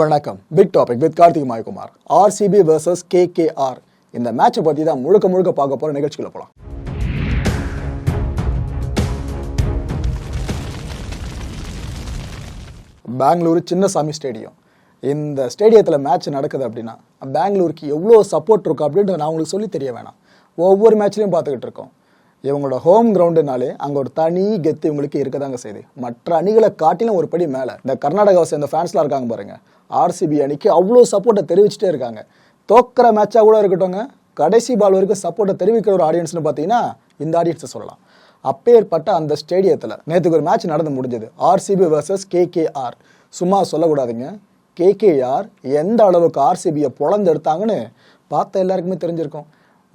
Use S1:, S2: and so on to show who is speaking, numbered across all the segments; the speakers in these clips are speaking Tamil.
S1: வணக்கம். Big topic with Karthik Mayakumar. RCB versus KKR இந்த மேட்சை பற்றி தான் முழுக்க முழுக்க பார்க்க போகிற நிகழ்ச்சிக்குள்ள போகலாம் பெங்களூரு சின்னசாமி ஸ்டேடியம். இந்த ஸ்டேடியத்தில் மேட்ச் நடக்குது அப்படின்னா பெங்களூருக்கு எவ்வளோ சப்போர்ட் இருக்கும் அப்படின்ட்டு நான் உங்களுக்கு சொல்லி தெரிய வேணாம். ஒவ்வொரு மேட்ச்லையும் பார்த்துக்கிட்டு இருக்கோம். இவங்களோட ஹோம் கிரவுண்டுனாலே அங்கே ஒரு தனி கெத்து இவங்களுக்கு இருக்கதாங்க செய்யுது. மற்ற அணிகளை காட்டிலும் ஒரு படி மேலே. இந்த கர்நாடகாவை சேர்ந்த ஃபேன்ஸ்லாம் இருக்காங்க பாருங்க. ஆர்சிபி அணிக்கு அவ்வளோ சப்போர்ட்டை தெரிவிச்சுட்டே இருக்காங்க. தோக்கிற மேட்சாக கூட இருக்கட்டும்ங்க. கடைசி பால் வரைக்கும் சப்போர்ட்டை தெரிவிக்கிற ஒரு ஆடியன்ஸ்னு பார்த்தீங்கன்னா இந்த ஆடியன்ஸை சொல்லலாம். அப்பேற்பட்ட அந்த ஸ்டேடியத்தில் நேற்றுக்கு ஒரு மேட்ச் நடந்து முடிஞ்சது. ஆர்சிபி வர்சஸ் கேகேஆர் சும்மா சொல்லக்கூடாதுங்க. கேகேஆர் எந்த அளவுக்கு ஆர்சிபியை பொழந்து எடுத்தாங்கன்னு பார்த்த எல்லாருக்குமே தெரிஞ்சிருக்கும்.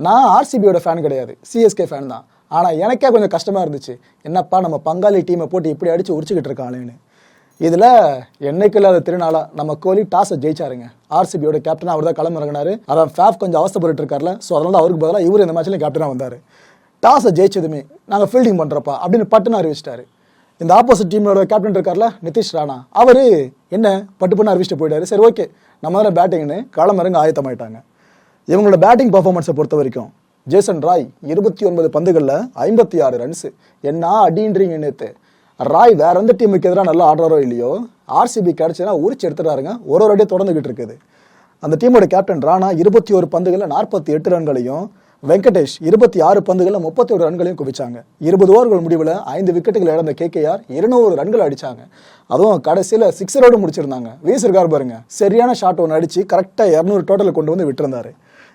S1: நான் ஆர்சிபியோட ஃபேன் கிடையாது. சிஎஸ்கே ஃபேன் தான். ஆனால் எனக்கே கொஞ்சம் கஷ்டமாக இருந்துச்சு. என்னப்பா நம்ம பங்காளி டீமை போட்டு இப்படி அடித்து உரிச்சுக்கிட்டு இருக்காங்களேன்னு இதில் என்னைக்கு இல்லாத திருநாளா நம்ம கோலி டாஸை ஜெயிச்சாருங்க. ஆர்சிபியோட கேப்டன் அவர் தான் களமிறங்கினாரு. அதான் ஃபேஃப் கொஞ்சம் அவசப்பட்டு இருக்கார்ல. ஸோ அதனால அவருக்கு பதிலாக இவர் இந்த மேட்ச்லேயும் கேப்டனாக வந்தார். டாஸை ஜெயிச்சதுமே நாங்கள் ஃபீல்டிங் பண்ணுறப்பா அப்படின்னு பட்டுன்னு அறிவிச்சிட்டாரு. இந்த ஆப்போசிட் டீமோட கேப்டன் இருக்கார்ல நிதிஷ் ராணா. அவர் என்ன பட்டு பண்ண அறிவிச்சிட்டு போயிட்டாரு. சரி ஓகே நம்ம தான் பேட்டிங்னு களமிறங்க ஆயத்தமாயிட்டாங்க. இவங்களோட பேட்டிங் பர்ஃபார்மன்ஸை பொறுத்த வரைக்கும் ஜேசன் ராய் இருபத்தி ஒன்பது பந்துகளில் ஐம்பத்தி ஆறு ரன்ஸ் என்ன அடின்றீங்க நேற்று ராய் வேற எந்த டீமுக்கு எதிராக நல்லா ஆடுறாரோ இல்லையோ ஆர்சிபி கிடைச்சுன்னா உரிச்சு எடுத்துறாருங்க ஒரு ஒரு அடியே தொடர்ந்துகிட்டு இருக்குது. அந்த டீமோட கேப்டன் ராணா இருபத்தி ஒரு பந்துகளில் நாற்பத்தி எட்டு ரன்களையும் வெங்கடேஷ் இருபத்தி ஆறு பந்துகளில் முப்பத்தி ஒரு ரன்களையும் குவிச்சாங்க. இருபது ஓவர்கள் முடிவில் ஐந்து விக்கெட்டுகள் இழந்த கேகேஆர் இருநூறு ரன்கள் அடித்தாங்க அதுவும் கடைசியில் சிக்ஸரோடு முடிச்சிருந்தாங்க. வீசிருக்கார் பாருங்க. சரியான ஷாட் ஒன்று அடித்து கரெக்டாக இரநூறு டோட்டலில் கொண்டு வந்து விட்டுருந்தாரு.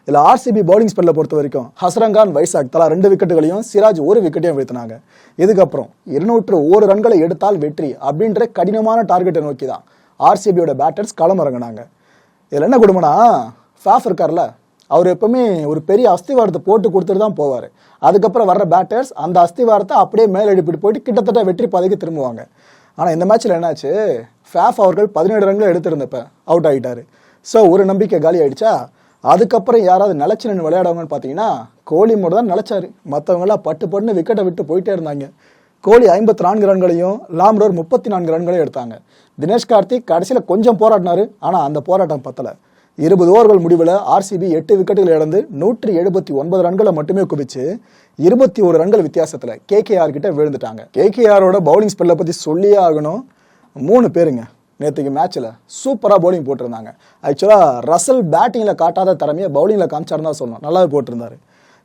S1: இதில் ஆர்சிபி பவுலிங் ஸ்பெல்லை பொறுத்த வரைக்கும் ஹசரங்கான் வைசாக் தலா ரெண்டு விக்கெட்டுகளையும் சிராஜ் ஒரு விக்கெட்டையும் வீழ்த்தினாங்க. இதுக்கப்புறம் இருநூற்று ஒரு ரன்களை எடுத்தால் வெற்றி அப்படின்ற கடினமான டார்கெட்டை நோக்கி தான் ஆர்சிபியோட பேட்டர்ஸ் களமிறங்கினாங்க. இதில் என்ன கொடுமைனா ஃபேஃப் இருக்கார்ல அவர் எப்பவுமே ஒரு பெரிய அஸ்திவாரத்தை போட்டு கொடுத்துட்டு தான் போவார். அதுக்கப்புறம் வர்ற பேட்டர்ஸ் அந்த அஸ்திவாரத்தை அப்படியே மேலே எழுப்பிட்டு போயிட்டு கிட்டத்தட்ட வெற்றி பாதைக்கு திரும்புவாங்க. ஆனால் இந்த மேட்ச்சில் என்னாச்சு ஃபேஃப் அவர்கள் பதினேழு ரன்கள் எடுத்திருந்தப்ப அவுட் ஆகிட்டார் ஸோ ஒரு நம்பிக்கை காலி ஆயிடுச்சா அதுக்கப்புறம் யாராவது நிலச்சி நின்று விளையாடுவாங்கன்னு பார்த்தீங்கன்னா கோலி மட்டும் தான் நிலச்சாரு. மற்றவங்களாம் பட்டு பட்டுன்னு விக்கெட்டை விட்டு போயிட்டே இருந்தாங்க. கோலி ஐம்பத்தி நான்கு ரன்களையும் லாம்ரோர் முப்பத்தி நான்கு ரன்களையும் எடுத்தாங்க. தினேஷ் கார்த்திக் கடைசியில் கொஞ்சம் போராடினாரு ஆனால் அந்த போராட்டம் பத்தலை. இருபது ஓவர்கள் முடிவில் ஆர்சிபி எட்டு விக்கெட்டுகள் இழந்து நூற்றி எழுபத்தி ஒன்பது ரன்களை மட்டுமே குவிச்சு இருபத்தி ஒரு ரன்கள் வித்தியாசத்தில் கேகேஆர் கிட்ட விழுந்துட்டாங்க. கேகேஆரோட பவுலிங் ஸ்பெல்லை பற்றி சொல்லியே ஆகணும். மூணு பேருங்க. நேற்றுக்கு மேட்ச்சில் சூப்பராக பவுலிங் போட்டிருந்தாங்க. ஆக்சுவலாக ரசல் பேட்டிங்கில் காட்டாத திறமையை பவுலிங்கில் காமிச்சாருன்னு தான் சொல்லணும். நல்லாவே போட்டிருந்தாரு.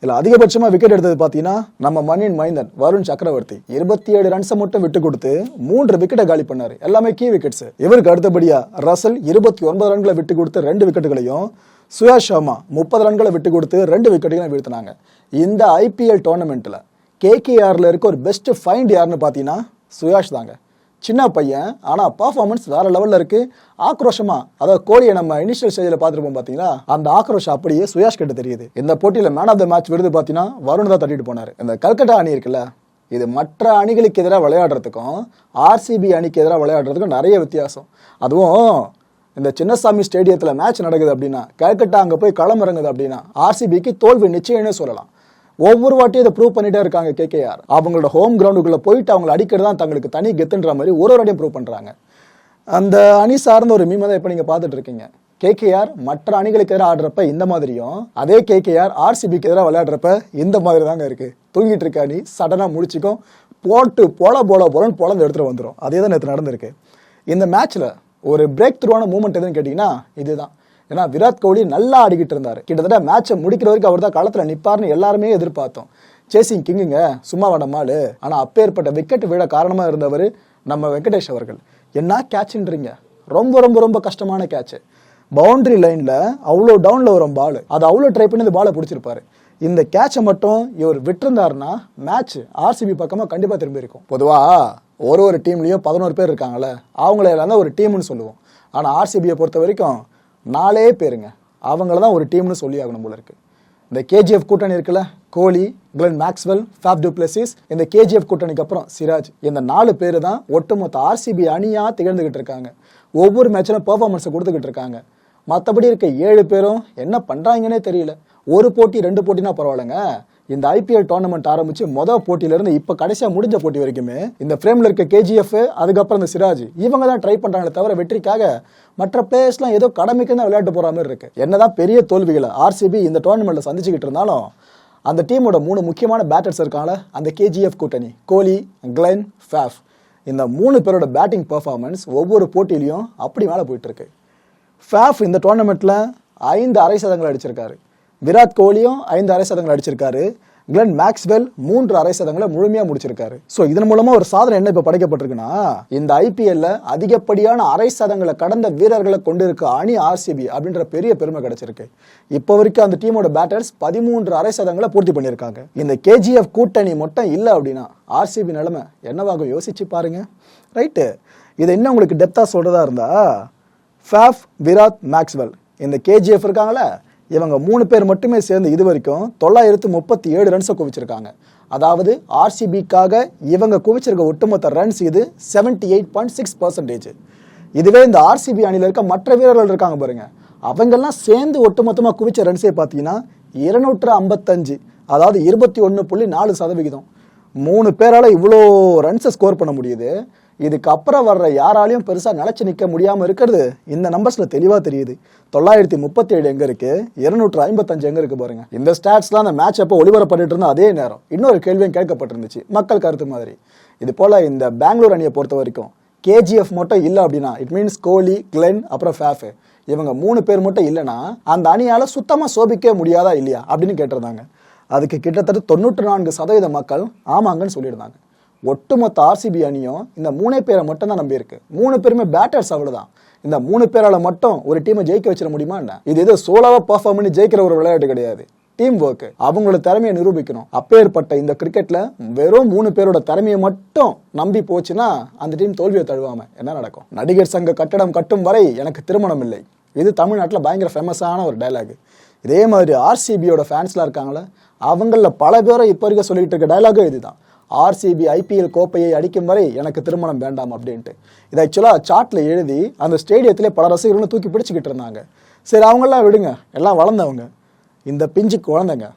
S1: இதில் அதிகபட்சமாக விக்கெட் எடுத்தது பார்த்தீங்கன்னா நம்ம மண்ணின் மைந்தன் வருண் சக்கரவர்த்தி. இருபத்தி ஏழு ரன்ஸை மட்டும் விட்டு கொடுத்து மூன்று விக்கெட்டை காலி பண்ணார். எல்லாமே கீ விக்கெட்ஸ் இவருக்கு அடுத்தபடியாக ரசல் இருபத்தி ஒன்பது ரன்களை விட்டு கொடுத்து ரெண்டு விக்கெட்டுகளையும் சுயாஷ் சர்மா முப்பது ரன்களை விட்டு கொடுத்து ரெண்டு விக்கெட்டுகளையும் வீழ்த்தினாங்க. இந்த ஐபிஎல் டோர்னமெண்ட்டில் கேகேஆரில் இருக்க ஒரு பெஸ்ட் ஃபைண்ட் யாருன்னு பார்த்தீங்கன்னா சுயாஷ் தாங்க. சின்ன பையன் ஆனால் பர்ஃபார்மன்ஸ் வேற லெவலில் இருக்கு. ஆக்ரோஷமா அதாவது கோலியை நம்ம இனிஷியல் ஸ்டேஜில் பார்த்துருப்போம் பார்த்தீங்களா அந்த ஆக்ரோஷம் அப்படியே சுயாஷ் கிட்ட தெரியுது. இந்த போட்டியில் மேன் ஆஃப் த மேட்ச் விருது பார்த்தீங்கன்னா வருண் தான் தட்டிட்டு போனார். இந்த கல்கட்டா அணி இருக்குல்ல இது மற்ற அணிகளுக்கு எதிராக விளையாடுறதுக்கும் ஆர்சிபி அணிக்கு எதிராக விளையாடுறதுக்கும் நிறைய வித்தியாசம். அதுவும் இந்த சின்னசாமி ஸ்டேடியத்தில் மேட்ச் நடக்குது அப்படின்னா கல்கட்டா அங்கே போய் களம் இறங்குது அப்படின்னா ஆர்சிபிக்கு தோல்வி நிச்சயம்னு சொல்லலாம். ஒவ்வொரு வாட்டியும் இதை ப்ரூவ் பண்ணிட்டே இருக்காங்க கேகேஆர் அவங்களோட ஹோம் கிரவுண்டுக்குள்ளே போயிட்டு அவங்களை அடிக்கிறது தான் தங்களுக்கு தனி கெத்துன்ற மாதிரி ஒரு ஒரு வாட்டியும் ப்ரூவ் பண்ணுறாங்க அந்த அணி சார்ந்த ஒரு மீமை தான் இப்போ நீங்கள் பார்த்துட்டு இருக்கீங்க. கேகேஆர் மற்ற அணிகளுக்கு எதிராக ஆடுறப்ப இந்த மாதிரியும் அதே கேகேஆர் ஆர்சிபிக்கு எதிராக விளையாடுறப்ப இந்த மாதிரி தாங்க இருக்குது தூங்கிட்டு இருக்க அணி சடனாக முடிச்சுக்கும் போட்டு பொல போல போலன்னு பொழந்து எடுத்துட்டு வந்துடும் அதே தான் நேற்று நடந்திருக்கு. இந்த மேட்ச்சில் ஒரு பிரேக் த்ரூவான மூமெண்ட் எதுன்னு கேட்டிங்கன்னா இதுதான். ஏன்னா விராட் கோலி நல்லா ஆடிக்கிட்டு இருந்தார். கிட்டத்தட்ட மேட்சை முடிக்கிற வரைக்கும் அவர் தான் களத்தில் நிற்பார்னு எல்லாருமே எதிர்பார்த்தோம். சேசிங் கிங்குங்க சும்மா வடமாலு ஆனால் அப்பேற்பட்ட விக்கெட் விழ காரணமாக இருந்தவர் நம்ம வெங்கடேஷ் அவர்கள். என்ன கேட்சுன்றீங்க ரொம்ப ரொம்ப ரொம்ப கஷ்டமான கேட்ச்சு பவுண்டரி லைனில் அவ்வளோ டவுனில் வரும் பால் அது அவ்வளோ ட்ரை பண்ணி இந்த பாலை பிடிச்சிருப்பாரு. இந்த கேட்சை மட்டும் இவர் விட்டுருந்தாருன்னா மேட்ச் ஆர்சிபி பக்கமாக கண்டிப்பாக திரும்பி இருக்கும். பொதுவாக ஒரு ஒரு டீம்லேயும் பதினோரு பேர் இருக்காங்களே அவங்கள எல்லாம் ஒரு டீம்னு சொல்லுவோம். ஆனால் ஆர்சிபியை பொறுத்த வரைக்கும் நாலே பேருங்க. அவங்கள தான் ஒரு டீம்னு சொல்லி ஆகணும் போல இருக்கு. இந்த கேஜிஎஃப் கூட்டணி இருக்குல்ல Kohli Glenn Maxwell Faf du Plessis இந்த கேஜிஎஃப் கூட்டணிக்கு அப்புறம் சிராஜ் இந்த நாலு பேர் தான் ஒட்டுமொத்த ஆர்சிபி அணியாக திகழ்ந்துகிட்டு இருக்காங்க. ஒவ்வொரு மேட்சிலும் பெர்ஃபார்மன்ஸை கொடுத்துக்கிட்டு இருக்காங்க. மற்றபடி இருக்க ஏழு பேரும் என்ன பண்ணுறாங்கன்னே தெரியல. ஒரு போட்டி ரெண்டு போட்டினா பரவாயில்லைங்க. இந்த ஐபிஎல் டோர்னமெண்ட் ஆரம்பிச்சு மொதல் போட்டியிலிருந்து இப்போ கடைசியாக முடிஞ்ச போட்டி வரைக்குமே இந்த ஃப்ரேமில் இருக்க கேஜிஎஃப் அதுக்கப்புறம் இந்த சிராஜ் இவங்க தான் ட்ரை பண்ணுறாங்களே தவிர வெற்றிக்காக மற்ற பிளேயர்ஸ்லாம் ஏதோ கடமைக்கு தான் விளையாட்டு போகிற மாதிரி இருக்குது என்னதான் பெரிய தோல்விகளை ஆர்சிபி இந்த டோர்னமெண்ட்டில் சந்திச்சுக்கிட்டு இருந்தாலும் அந்த டீமோட மூணு முக்கியமான பேட்டர்ஸ் இருக்காங்களே அந்த கேஜிஎஃப் கூட்டணி கோலி கிளென் ஃபேஃப் இந்த மூணு பேரோட பேட்டிங் பெர்ஃபார்மன்ஸ் ஒவ்வொரு போட்டியிலையும் அப்படி மேலே போயிட்டுருக்கு ஃபேஃப் இந்த டோர்னமெண்ட்டில் ஐந்து அரை சதங்கள் அடிச்சிருக்காரு. விராட் கோலியும் ஐந்து அரை சதங்கள் அடிச்சிருக்காரு. கிளென் மேக்ஸ்வெல் மூன்று அரை சதங்களை முழுமையாக முடிச்சிருக்காரு. ஸோ இதன் மூலமா ஒரு சாதனை என்ன இப்போ படைக்கப்பட்டிருக்குன்னா இந்த ஐபிஎல்ல அதிகப்படியான அரை சதங்களை கடந்த வீரர்களை கொண்டிருக்க அணி ஆர்சிபி அப்படின்ற பெரிய பெருமை கிடைச்சிருக்கு. இப்போ வரைக்கும் அந்த டீமோட பேட்டர்ஸ் பதிமூன்று அரை சதங்களை பூர்த்தி பண்ணியிருக்காங்க. இந்த கேஜிஎஃப் கூட்டணி மட்டும் இல்லை அப்படின்னா ஆர்சிபி நிலைமை என்னவாகும் யோசிச்சு பாருங்க. ரைட்டு இதை இன்னும் உங்களுக்கு டெப்த்தாக சொல்றதா இருந்தா ஃபேஃப் விராத் மேக்ஸ்வெல் இந்த கேஜிஎஃப் இருக்காங்களே இவங்க மூணு பேர் மட்டுமே சேர்ந்து இது வரைக்கும் தொள்ளாயிரத்து முப்பத்தி ஏழு ரன்ஸை குவிச்சிருக்காங்க. அதாவது ஆர்சிபிக்காக இவங்க குவிச்சிருக்க ஒட்டுமொத்த ரன்ஸ் இது seventy eight point six percentage இதுவே இந்த ஆர்சிபி அணியில் இருக்க மற்ற வீரர்கள் இருக்காங்க பாருங்க. அவங்கெல்லாம் சேர்ந்து ஒட்டுமொத்தமாக குவிச்ச ரன்ஸே பார்த்தீங்கன்னா இருநூற்று ஐம்பத்தஞ்சு அதாவது இருபத்தி ஒன்று புள்ளி நாலு சதவிகிதம். மூணு பேரால் இவ்வளோ ரன்ஸை ஸ்கோர் பண்ண முடியுது. இதுக்கு அப்புறம் வர்ற யாராலையும் பெருசாக நிலச்சி நிற்க முடியாமல் இருக்கிறது இந்த நம்பர்ஸில் தெளிவாக தெரியுது. தொள்ளாயிரத்தி முப்பத்தி ஏழு எங்கே இருக்கு? இருநூற்று ஐம்பத்தஞ்சு எங்கே இருக்கு பாருங்க. இந்த ஸ்டாட்ஸ்லாம் அந்த மேட்ச் அப்போ ஒளிபரப்பட்டு இருந்த அதே நேரம். இன்னொரு கேள்வியும் கேட்கப்பட்டிருந்துச்சு. மக்கள் கருத்து மாதிரி. இது போல் இந்த பெங்களூர் அணியை பொறுத்த வரைக்கும் கேஜிஎஃப் மட்டும் இல்லை அப்படின்னா இட் மீன்ஸ் கோலி கிளென் அப்புறம் ஃபேஃபு இவங்க மூணு பேர் மட்டும் இல்லைன்னா அந்த அணியால் சுத்தமாக சோபிக்க முடியாதா இல்லையா அப்படின்னு கேட்டிருந்தாங்க. அதுக்கு கிட்டத்தட்ட தொண்ணூற்று நான்கு சதவீத மக்கள் ஆமாங்கன்னு சொல்லியிருந்தாங்க. ஒட்டுமொத்த ஆர்சிபி அணியும் இந்த மூணே பேரை மட்டும் தான் நம்பியிருக்கு. மூணு பேருமே பேட்டர்ஸ் அவ்வளோதான் இந்த மூணு பேரால மட்டும் ஒரு டீமை ஜெயிக்க வச்சிட முடியுமா என்ன? இது எது சோலாவாக பர்ஃபார்ம் பண்ணி ஜெயிக்கிற ஒரு விளையாட்டு கிடையாது. டீம் ஒர்க் அவங்களோட திறமையை நிரூபிக்கணும். அப்பேற்பட்ட இந்த கிரிக்கெட்ல வெறும் மூணு பேரோட திறமையை மட்டும் நம்பி போச்சுன்னா அந்த டீம் தோல்வியை தழுவாம என்ன நடக்கும்? நடிகர் சங்க கட்டடம் கட்டும் வரை எனக்கு திருமணம் இல்லை. இது தமிழ்நாட்டில் பயங்கர ஃபேமஸான ஒரு டைலாக் இதே மாதிரி ஆர்சிபியோட ஃபேன்ஸ்லாம் இருக்காங்களே அவங்களில் பல பேரை இப்போ வரைக்கும் சொல்லிக்கிட்டு இருக்க டைலாகும் இதுதான். ஆர்சிபி ஐபிஎல் கோப்பையை அடிக்கும் வரை எனக்கு திருமணம் வேண்டாம் அப்படின்ட்டு. இதை ஆக்சுவலாக சாட்டில் எழுதி அந்த ஸ்டேடியத்திலே பல ரசிகர்களும் தூக்கி பிடிச்சிக்கிட்டு இருந்தாங்க. சரி அவங்களாம் விடுங்க. எல்லாம் வளர்ந்தவங்க. இந்த பிஞ்சு குழந்தைங்க.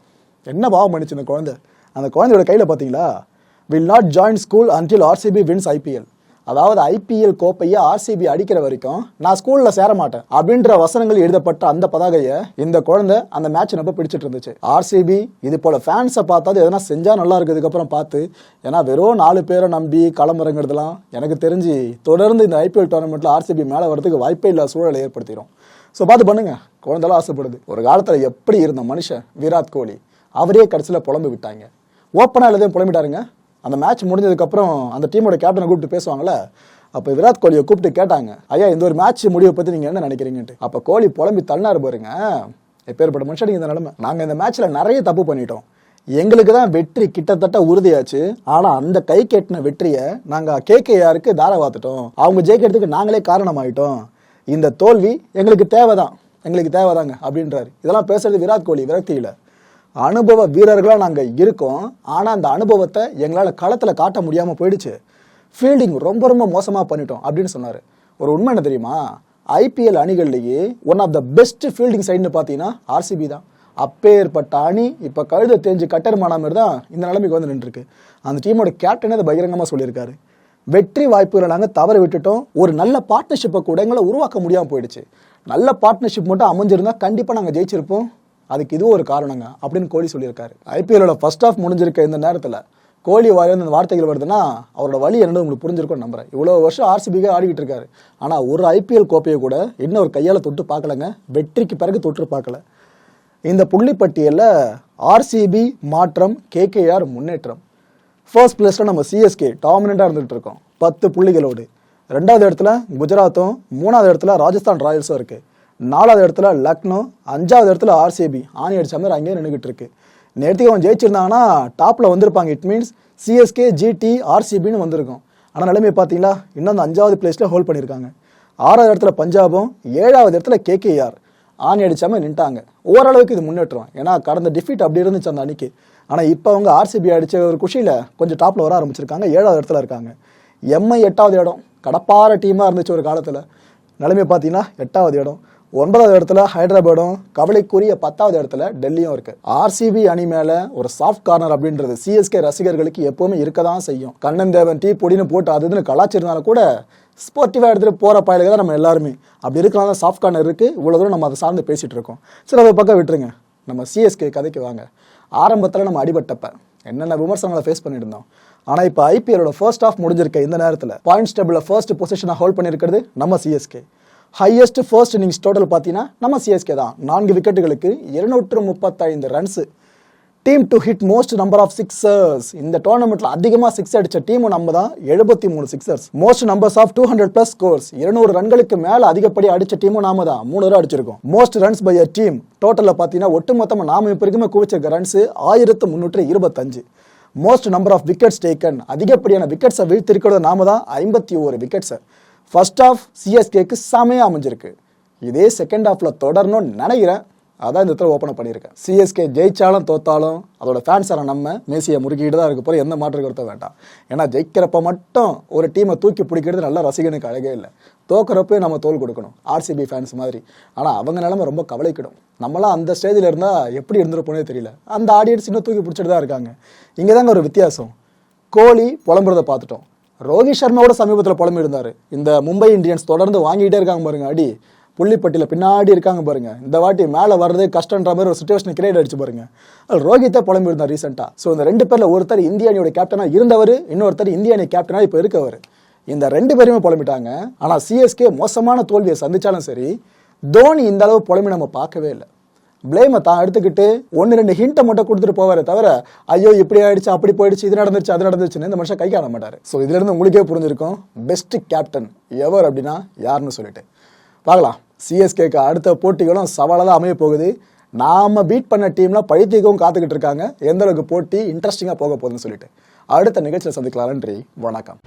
S1: என்ன பாவம் பண்ணிச்சு இந்த குழந்தை? அந்த குழந்தையோட கையில் பார்த்தீங்களா will not join school until RCB wins IPL அதாவது ஐபிஎல் கோப்பையை ஆர்சிபி அடிக்கிற வரைக்கும் நான் ஸ்கூல்ல சேர மாட்டேன் அப்படின்ற வசனங்கள் எழுதப்பட்ட அந்த பதாகையை இந்த குழந்தை அந்த மேட்ச் ரொம்ப பிடிச்சிட்டு இருந்துச்சு. ஆர்சிபி இது போல ஃபேன்ஸை பார்த்தாது எதனா செஞ்சா நல்லா இருக்கிறதுக்கப்புறம் பார்த்து ஏன்னா வெறும் நாலு பேரை நம்பி களமிறங்கிறதுலாம் எனக்கு தெரிஞ்சு தொடர்ந்து இந்த ஐபிஎல் டோர்னமெண்ட்ல ஆர்சிபி மேலே வரதுக்கு வாய்ப்பே இல்லாத சூழலை ஏற்படுத்திடும் ஸோ பார்த்து பண்ணுங்க. குழந்தைலாம் ஆசைப்படுது. ஒரு காலத்தில் எப்படி இருந்த மனுஷன் விராட் கோலி? அவரே கடைசியில் புலம்பு விட்டாங்க. ஓப்பனாக எல்லாத்தையும் புலம்பிட்டாருங்க. அந்த மேட்ச் முடிஞ்சதுக்கப்புறம் அந்த டீமோட கேப்டனை கூப்பிட்டு பேசுவாங்கல்ல அப்போ விராட் கோலியை கூப்பிட்டு கேட்டாங்க ஐயா இந்த ஒரு மேட்ச் முடிவை பற்றி நீங்கள் என்ன நினைக்கிறீங்கன்ட்டு? அப்போ கோலி புலம்பி தள்ளினார் பாருங்க. எப்பேற்பட்ட மனுஷனுக்கு இந்த நிலமை. நாங்கள் இந்த மேட்ச்சில் நிறைய தப்பு பண்ணிட்டோம். எங்களுக்கு தான் வெற்றி கிட்டத்தட்ட உறுதியாச்சு. ஆனால் அந்த கை கெட்டின வெற்றியை நாங்கள் கேகேஆருக்கு தாரவாத்துட்டோம் அவங்க ஜெயிக்கிறதுக்கு நாங்களே காரணமாயிட்டோம். இந்த தோல்வி எங்களுக்கு தேவைதான். எங்களுக்கு தேவைதாங்க அப்படின்றாரு. இதெல்லாம் பேசுறது விராட் கோலி விரக்தியில். அனுபவ வீரர்களாக நாங்கள் இருக்கோம். ஆனால் அந்த அனுபவத்தை எங்களால் களத்தில் காட்ட முடியாமல் போயிடுச்சு. ஃபீல்டிங் ரொம்ப ரொம்ப மோசமாக பண்ணிட்டோம் அப்படின்னு சொன்னார். ஒரு உண்மை என்ன தெரியுமா? IPL அணிகள்லேயே one of the best fielding சைடுன்னு பார்த்தீங்கன்னா ஆர்சிபி தான். அப்பேற்பட்ட அணி இப்போ கழுத தெரிஞ்சு கட்டருமான மாதிரி தான் இந்த நிலைமைக்கு வந்து நின்றுருக்கு. அந்த டீமோட கேப்டனே அதை பகிரங்கமாக சொல்லியிருக்காரு. வெற்றி வாய்ப்புகளை நாங்கள் தவற விட்டுட்டோம். ஒரு நல்ல பார்ட்னர்ஷிப்பை கூட எங்களை உருவாக்க முடியாமல் போயிடுச்சு. நல்ல பார்ட்னர்ஷிப் மட்டும் அமைஞ்சிருந்தா கண்டிப்பாக நாங்கள் ஜெயிச்சிருப்போம். அதுக்கு இதுவும் ஒரு காரணங்க அப்படின்னு கோலி சொல்லியிருக்காரு. ஐபிஎல்லோட ஃபர்ஸ்ட் ஆஃப் முடிஞ்சிருக்க இந்த நேரத்தில் கோலி வாயிலிருந்து அந்த வார்த்தைகள் வருதுன்னா அவரோட வழி என்னன்னு உங்களுக்கு புரிஞ்சிருக்கும்னு நம்புறேன். இவ்வளோ வருஷம் ஆர்சிபிக்காக ஆடிக்கிட்டு இருக்காரு. ஆனால் ஒரு ஐபிஎல் கோப்பையை கூட இன்னும் ஒரு கையால் தொட்டு பார்க்கலங்க. வெற்றிக்கு பிறகு தொட்டு பார்க்கல. இந்த புள்ளிப்பட்டியலில் ஆர்சிபி மாற்றம் கேகேஆர் முன்னேற்றம். ஃபர்ஸ்ட் பிளேஸில் நம்ம சிஎஸ்கே டாமினண்ட்டாக இருந்துகிட்டு இருக்கோம். பத்து புள்ளிகளோடு. ரெண்டாவது இடத்துல குஜராத்தும் மூணாவது இடத்துல ராஜஸ்தான் ராயல்ஸும் இருக்குது நாலாவது இடத்துல லக்னோ அஞ்சாவது இடத்துல ஆர்சிபி ஆணி அடிச்ச மாதிரி அங்கேயே நின்றுக்கிட்டு இருக்கு நேற்றுக்கு அவன் ஜெயிச்சிருந்தாங்கன்னா டாப்பில் வந்திருப்பாங்க. இட் மீன்ஸ் சிஎஸ்கே ஜிடி ஆர்சிபின்னு வந்திருக்கும். ஆனால் நிலைமை பார்த்தீங்களா இன்னும் அந்த அஞ்சாவது பிளேஸில் ஹோல்ட் பண்ணியிருக்காங்க. ஆறாவது இடத்துல பஞ்சாபும் ஏழாவது இடத்துல கேகேஆர் ஆணி அடிச்சாமல் நின்ட்டாங்க ஓரளவுக்கு இது முன்னேற்றம். ஏன்னா கடந்த டிஃபீட் அப்படி இருந்துச்சு அந்த அன்னைக்கு ஆனால் இப்போ அவங்க ஆர்சிபி அடிச்ச ஒரு குஷியில் கொஞ்சம் டாப்பில் வர ஆரம்பிச்சிருக்காங்க. ஏழாவது இடத்துல இருக்காங்க. எம்ஐ எட்டாவது இடம். கடப்பார டீமாக இருந்துச்சு ஒரு காலத்தில். நிலைமை பார்த்தீங்கன்னா எட்டாவது இடம். ஒன்பதாவது இடத்துல ஹைதராபாடும் கவலைக்குரிய பத்தாவது இடத்துல டெல்லியும் இருக்கு. ஆர்சிபி அணி மேல ஒரு சாஃப்ட் கார்னர் அப்படின்றது சிஎஸ்கே ரசிகர்களுக்கு எப்பவுமே இருக்க தான் செய்யும். கண்ணன் தேவன் டீ பொடின்னு போட்டு அது இதுன்னு கலாச்சிருந்தாலும் கூட ஸ்போர்ட்டிவாக எடுத்துகிட்டு போகிற பயலுக்கு தான் நம்ம எல்லாருமே. அப்படி இருக்கலாம் தான் சாஃப்ட் கார்னர் இருக்குது இவ்வளோ தூரம் நம்ம அதை சார்ந்து பேசிகிட்டு இருக்கோம். சரி அதை பக்கம் விட்டுருங்க. நம்ம சிஎஸ்கே கதைக்கு வாங்க. ஆரம்பத்தில் நம்ம அடிபட்டப்ப என்னென்ன விமர்சனங்களை ஃபேஸ் பண்ணியிருந்தோம். ஆனால் இப்போ ஐபிஎலோட ஃபர்ஸ்ட் ஆஃப் முடிஞ்சிருக்க இந்த நேரத்தில் பாயிண்ட்ஸ் டேபிளில் ஃபர்ஸ்ட் பொசிஷனை ஹோல்ட் பண்ணியிருக்கிறது நம்ம CSK highest first innings total பார்த்தீங்கன்னா நம்ம சிஎஸ்கே தான். நான்கு விக்கெட்டுகளுக்கு இருநூற்று முப்பத்தைந்து runs team to hit most number of sixers இந்த டோர்னமெண்ட்டில் அதிகமாக சிக்ஸ் அடித்த டீமும் நம்ம தான். எழுபத்தி மூணு sixers most numbers of two hundred plus scores இருநூறு ரன்களுக்கு மேலே அதிகப்படி அடித்த டீமும் நாம தான். மூணு ரூபா அடிச்சிருக்கோம். Most runs by a team டோட்டலில் பார்த்தீங்கன்னா ஒட்டுமொத்தமாக நாம இப்போ வரைக்குமே குவிச்சிருக்க ரன்ஸ் ஆயிரத்து முந்நூற்று இருபத்தஞ்சு. Most number of wickets taken அதிகப்படியான விக்கெட்ஸை வீழ்த்திருக்கிறது நாம தான். ஐம்பத்தி ஒரு விக்கெட்ஸை ஃபர்ஸ்ட் ஆஃப் சிஎஸ்கேக்கு செமையாக அமைஞ்சிருக்கு. இதே செகண்ட் ஆஃபில் தொடரணும்னு நினைக்கிறேன். அதான் இந்த இடத்துல ஓப்பன் பண்ணியிருக்கேன். சிஎஸ்கே ஜெயிச்சாலும் தோத்தாலும் அதோட ஃபேன்ஸான நம்ம மேசியை முறுக்கிட்டு தான் இருக்க போகிற எந்த மாற்று கருத்த வேண்டாம். ஏன்னா ஜெயிக்கிறப்ப மட்டும் ஒரு டீமை தூக்கி பிடிக்கிறது நல்ல ரசிகனுக்கு அழகே இல்லை. தோக்கிறப்பே நம்ம தோல் கொடுக்கணும். ஆர்சிபி ஃபேன்ஸ் மாதிரி. ஆனால் அவங்க நிலைமை ரொம்ப கவலைக்கிடும். நம்மளாம் அந்த ஸ்டேஜில் இருந்தால் எப்படி இருந்திருப்போனே தெரியல. அந்த ஆடியன்ஸ் இன்னும் தூக்கி பிடிச்சிட்டு தான் இருக்காங்க. இங்கே தாங்க ஒரு வித்தியாசம். கோலி புலம்புறதை பார்த்துட்டோம். ரோஹித் சர்மாவோட சமீபத்தில் புலம்பி இருந்தார். இந்த மும்பை இந்தியன்ஸ் தொடர்ந்து வாங்கிட்டே இருக்காங்க பாருங்க அடி. புள்ளிப்பட்டியில் பின்னாடி இருக்காங்க பாருங்க. இந்த வாட்டி மேலே வர்றது கஷ்டன்ற மாதிரி ஒரு சுச்சுவேஷன் கிரியேட் அடிச்சு பாருங்க. அது ரோஹித்தை புலம்பி இருந்தார் ரீசெண்டாக ஸோ இந்த ரெண்டு பேரில் ஒருத்தர் இந்திய அணியோட கேப்டனாக இருந்தவர் இன்னொருத்தர் இந்திய அணி கேப்டனாக இப்போ இருக்கவர். இந்த ரெண்டு பேருமே புலம்பிட்டாங்க. ஆனால் சிஎஸ்கே மோசமான தோல்வியை சந்தித்தாலும் சரி தோனி இந்த அளவு புலம்பி நம்ம பார்க்கவே இல்லை. பிளேமை தான் எடுத்துக்கிட்டு ஒன்று ரெண்டு ஹிண்ட்டை மட்டும் கொடுத்துட்டு போவாரே தவிர ஐயோ இப்படி ஆயிடுச்சு அப்படி போயிடுச்சு இது நடந்துச்சு அது நடந்துச்சுன்னு இந்த மனுஷன் கை காண மாட்டார். ஸோ இதுலேருந்து உங்களுக்கே புரிஞ்சிருக்கும் பெஸ்ட் கேப்டன் எவர் அப்படின்னா யாருன்னு சொல்லிட்டு. பார்க்கலாம். சிஎஸ்கேக்கு அடுத்த போட்டிகளும் சவாலாக தான் அமைய போகுது. நாம பீட் பண்ண டீம்ல பழித்தீக்கவும் காத்துக்கிட்டு இருக்காங்க. எந்த அளவுக்கு போட்டி இன்ட்ரெஸ்டிங்காக போக போகுதுன்னு சொல்லிட்டு. அடுத்த நிகழ்ச்சியில் சந்திக்கலாம் நன்றி வணக்கம்.